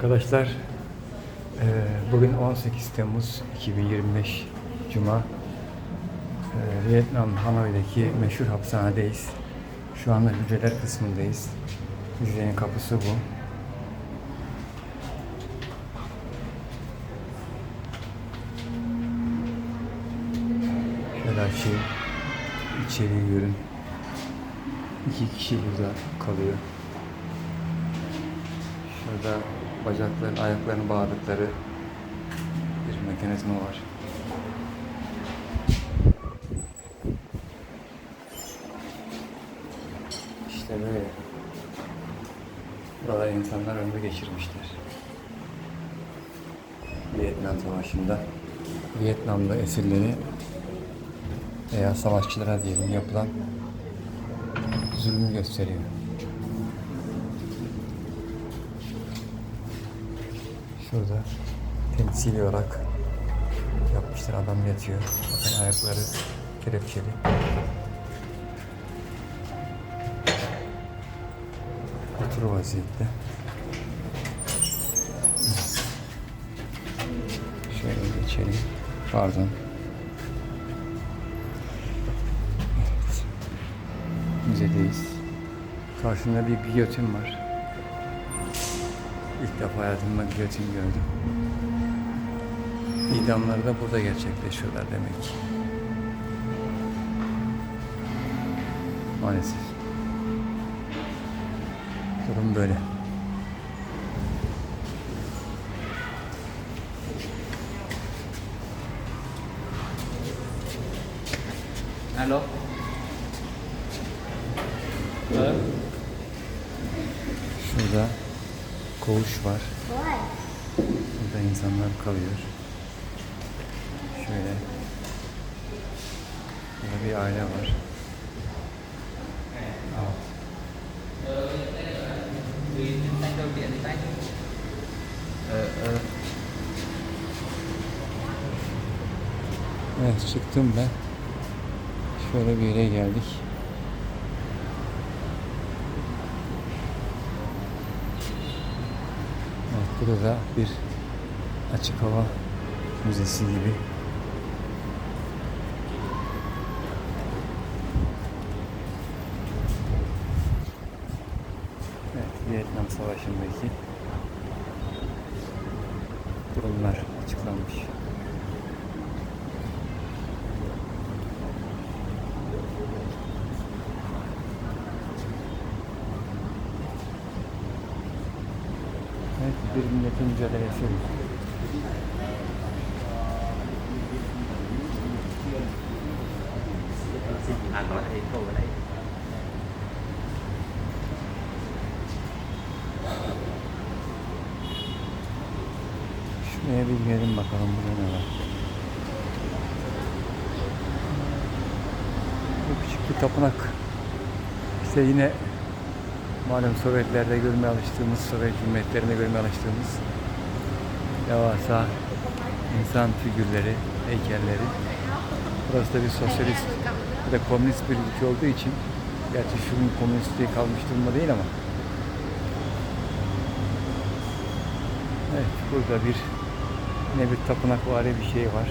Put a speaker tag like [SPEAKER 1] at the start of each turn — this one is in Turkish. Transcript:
[SPEAKER 1] Arkadaşlar eee, bugün 18 Temmuz 2025 Cuma Eee, Vietnam Hanoi'deki meşhur hapishanedeyiz. Şu anda hücreler kısmındayız. Hücrenin kapısı bu. Şöyle açayım. İçeriği görün. İki kişi burada kalıyor. Şurada bacakların, ayaklarını bağladıkları bir mekanizma var. İşte böyle. Burada insanlar ömrü geçirmişler. Vietnam Savaşı'nda Vietnamlı esirleri veya savaşçılara diyelim yapılan zulmü gösteriyor. Şurada temsili olarak yapmışlar. Adam yatıyor. Bakın ayakları kelepçeli. Otur vaziyette. Şöyle geçelim. Pardon. Evet. Müzedeyiz. Karşında bir giyotin var. İlk defa hayatımda giyotin gördüm. İdamları da burada gerçekleşiyorlar demek ki. Maalesef. Durum böyle.
[SPEAKER 2] Alo. Ờ.
[SPEAKER 1] Şurada koğuş var. Burada insanlar kalıyor. Şöyle. Burada bir aile var. Evet çıktım ben. Şöyle bir yere geldik. Evet burada da bir açık hava müzesi gibi. Evet Vietnam Savaşı'ndaki durumlar açıklanmış. Evet, bir milletin mücadelesi.
[SPEAKER 2] Cô ở đây.
[SPEAKER 1] Şuraya bir girelim bakalım burada ne var. Bu küçük bir tapınak. İşte yine malum Sovyetlerde görmeye alıştığımız, Sovyet cumhuriyetlerinde görmeye alıştığımız devasa insan figürleri, heykelleri. Burası da bir sosyalist, bir de komünist bir ülke olduğu için gerçi şunun komünistliği kalmış durumda değil ama Evet, burada bir ne bir tapınak var bir şey var.